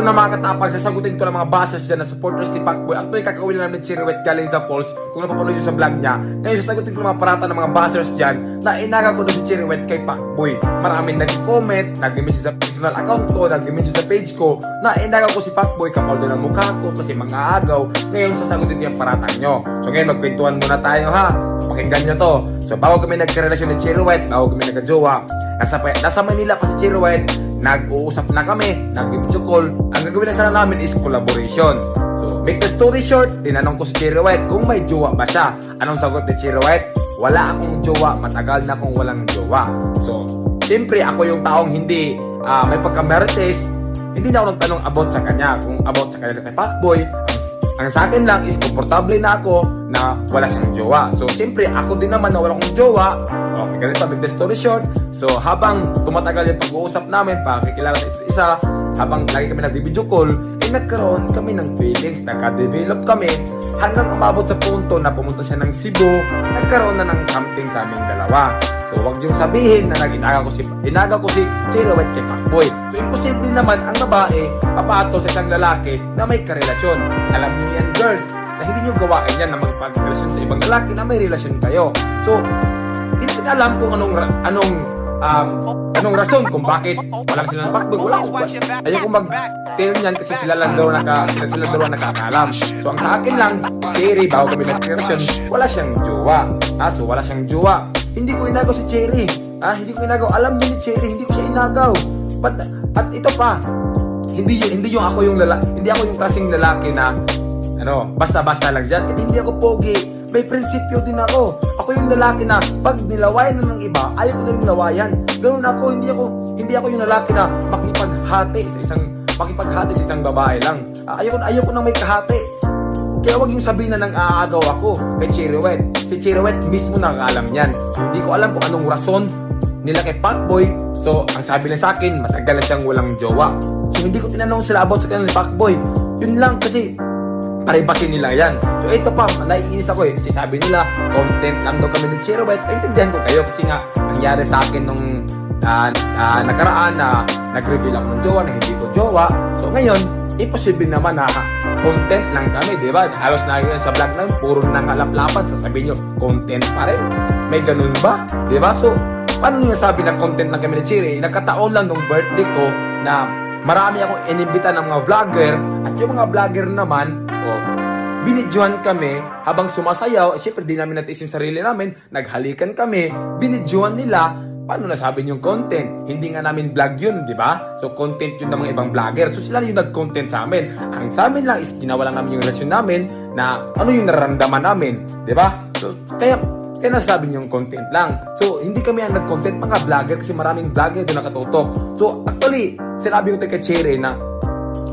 Ito na mga katapang, sasagutin ko lang mga basas dyan na supporters ni Pacboy. Actually, kakawin lang si Chiriwet galing sa Falls kung napapanood nyo sa vlog niya. Ngayon, sasagutin ko mga parata ng mga basers dyan na inaga ko doon si Chiriwet kay Pacboy. Maraming nag-comment, nag-message sa personal account ko, nag-message sa page ko na inaga ko si Pacboy kapal doon ang mukha ko kasi mga agaw. Ngayon, sasagutin ko yung paratang nyo. So ngayon, magkwentuhan muna tayo ha. Pakinggan nyo to. So bago kami nagkarelasyon ni Chiriwet, bago kami nagka-jowa, nasa, nasa Manila pa si Chiriwet, nag-uusap na kami, nag-video call. Ang gagawin na sana namin is collaboration. So, make the story short, tinanong ko si Chiriwet kung may jowa ba siya. Anong sagot ni Chiriwet? Wala akong jowa, matagal na akong walang jowa. So, siyempre ako yung taong hindi ah, may pagka-marites, hindi na ako nagtanong about sa kanya, kung about sa kanya kay Pacboy. Ang, sa akin lang is komportable na ako na wala siyang jowa. So, siyempre, ako din naman na wala akong jowa. Okay, ganito, make the story short. So, habang tumatagal yung pag-uusap namin, pakikilala sa isa, habang lagi kami nag-video call, eh nagkaroon kami ng feelings, nagka-develop kami, hanggang umabot sa punto na pumunta siya ng Cebu, nagkaroon na ng something sa aming dalawa. So, wag yung sabihin na nag-inaga ko si, inaga ko si Chirowet kay Pacboy. So, imposible naman ang babae papato sa isang lalaki na may karelasyon. Alam niyo yan, girls, na hindi nyo gawain yan na magpagrelasyon sa ibang lalaki na may relasyon kayo. So, hindi ko alam kung anong anong um, anong rason kung bakit wala sila ng Pacboy. Wala ko Ayoko mag tell niyan kasi sila lang daw naka sila, sila daw nakakaalam. So ang sa akin lang, Cherry, bago kami nag-relasyon, wala siyang jowa. Ah, so wala siyang jowa. Hindi ko inagaw si Cherry. Ah, hindi ko inagaw. Alam niya ni Cherry, hindi ko siya inagaw. But, at ito pa, hindi hindi yung ako yung lala, hindi ako yung klaseng lalaki na ano, basta-basta lang dyan. At hindi ako pogi. May prinsipyo din ako. Ako yung lalaki na pag nilawayan na ng iba, ayaw ko na rin nilawayan. Ganun ako, hindi ako, hindi ako yung lalaki na makipaghati sa isang, makipaghati sa isang babae lang. Ah, Ayaw, ayaw ko nang may kahati. Kaya wag yung sabihin na nang aagaw ako kay Chiriwet. Si Chiriwet mismo nakakaalam yan. So, hindi ko alam kung anong rason nila kay Pacboy. So, ang sabi na sa akin, matagal na siyang walang jowa. So, hindi ko tinanong sila about sa kanila ni Pacboy. Yun lang kasi privacy nila yan. So, ito pa, naiinis ako eh. Kasi sabi nila, content lang daw kami ni Chiriwet. Intindihan ko kayo kasi nga, nangyari sa akin nung ah, ah, nakaraan na nag-reveal ako ng jowa na hindi ko jowa. So, ngayon, imposible naman na content lang kami, di ba? Halos na yun sa vlog namin, puro nang alaplapan, sasabihin nyo, content pa rin. May ganun ba? Di ba? So, paano nyo sabi na content lang kami ni Chiri? Nagkataon lang nung birthday ko na marami akong inimbita ng mga vlogger at yung mga vlogger naman, oh, binidyohan kami habang sumasayaw. Eh, syempre, di namin natis yung sarili namin. Naghalikan kami. Binidyohan nila. Paano nasabi yung content? Hindi nga namin vlog yun, di ba? So, content yun ng mga ibang vlogger. So, sila yung nag-content sa amin. Ang sa amin lang is ginawa lang namin yung relasyon namin na ano yung nararamdaman namin, di ba? So, kaya kaya nasabi niyong content lang. So, hindi kami ang nag-content, mga vlogger, kasi maraming vlogger doon nakatutok. So, actually, sinabi ko kay Cherry na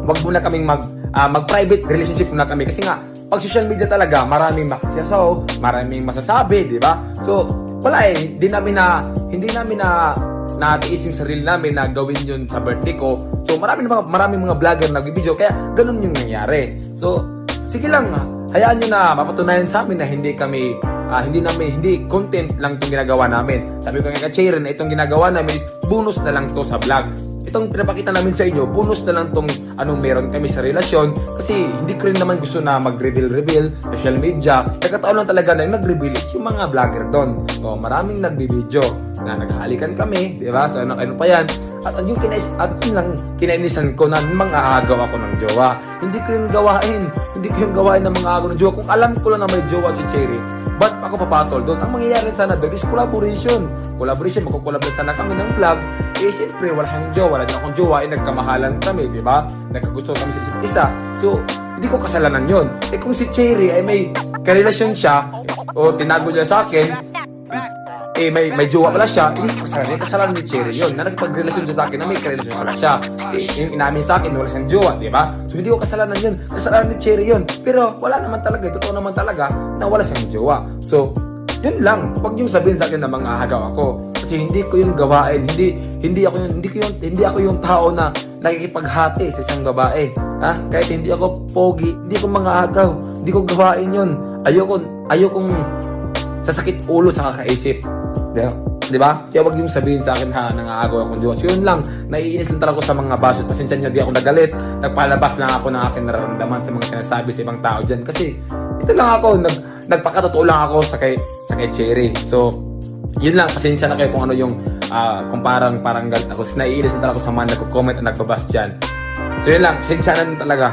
wag muna kaming mag ah, mag-private relationship muna kami kasi nga pag social media talaga maraming makasiyasaw, maraming masasabi, di ba? So, wala eh, hindi namin na hindi namin na natiis yung sarili namin na gawin yun sa birthday ko. So, marami mga maraming mga vlogger na video kaya ganun yung nangyari. So, sige lang, hayaan nyo na mapatunayan sa amin na hindi kami ah, hindi namin hindi content lang itong ginagawa namin. Sabi ko nga kay Sharon na itong ginagawa namin is bonus na lang to sa vlog itong pinapakita namin sa inyo, bonus na lang tong anong meron kami sa relasyon kasi hindi ko rin naman gusto na mag-reveal-reveal social media. Nagkataon lang talaga na yung nag-reveal is yung mga vlogger doon. So, maraming nagbibideo na naghalikan kami, di ba? So, ano, ano pa yan? At yung kinais, at yun lang, kinainisan ko na mga agaw ako ng jowa. Hindi ko yung gawain. Hindi ko yung gawain ng mga agaw ng jowa. Kung alam ko lang na may jowa si Cherry, ba't ako papatol doon? Ang mangyayari sana doon is collaboration. Collaboration, magkukulabot sana kami ng vlog. Eh, siyempre, wala siyang jowa, wala din akong jowa, eh, nagkamahalan kami, di ba? Nagkagusto kami sa isa't isa. So, hindi ko kasalanan yon. Eh, kung si Cherry ay may karelasyon siya, o tinago niya sa akin, eh may may jowa pala siya, hindi ko kasalanan, eh, kasalanan ni Cherry yun. Na nagpag-relasyon siya sa akin na may karelasyon pala siya. Eh, yung inamin sa akin, wala siyang jowa, di ba? So hindi ko kasalanan yun. Kasalanan ni Cherry yun. Pero wala naman talaga, totoo naman talaga na wala siyang jowa. So, yun lang. Huwag yung sabihin sa akin na mga hagaw ako. Kasi hindi ko yung gawain, hindi hindi ako yung hindi ko yung hindi ako yung tao na nakikipaghati sa isang babae. Ha? Kahit hindi ako pogi, hindi ko mga agaw, hindi ko gawain yun. Ayoko ayokong sasakit ulo sa kakaisip. Diba? Di ba? Kaya wag yung sabihin sa akin ha, nangaagaw akong Diyos. Yun lang, naiinis lang talaga ako sa mga baso. Pasensya nyo, di ako nagalit. Nagpalabas lang ako ng aking nararamdaman sa mga sinasabi sa ibang tao dyan. Kasi, ito lang ako, nag, nagpakatotoo lang ako sa kay, sa kay Cherry. So, yun lang, pasensya na kayo kung ano yung, ah, kung parang, parang galit ako. Naiinis lang talaga ako sa mga nagko-comment at nagbabas dyan. So, yun lang, pasensya na talaga.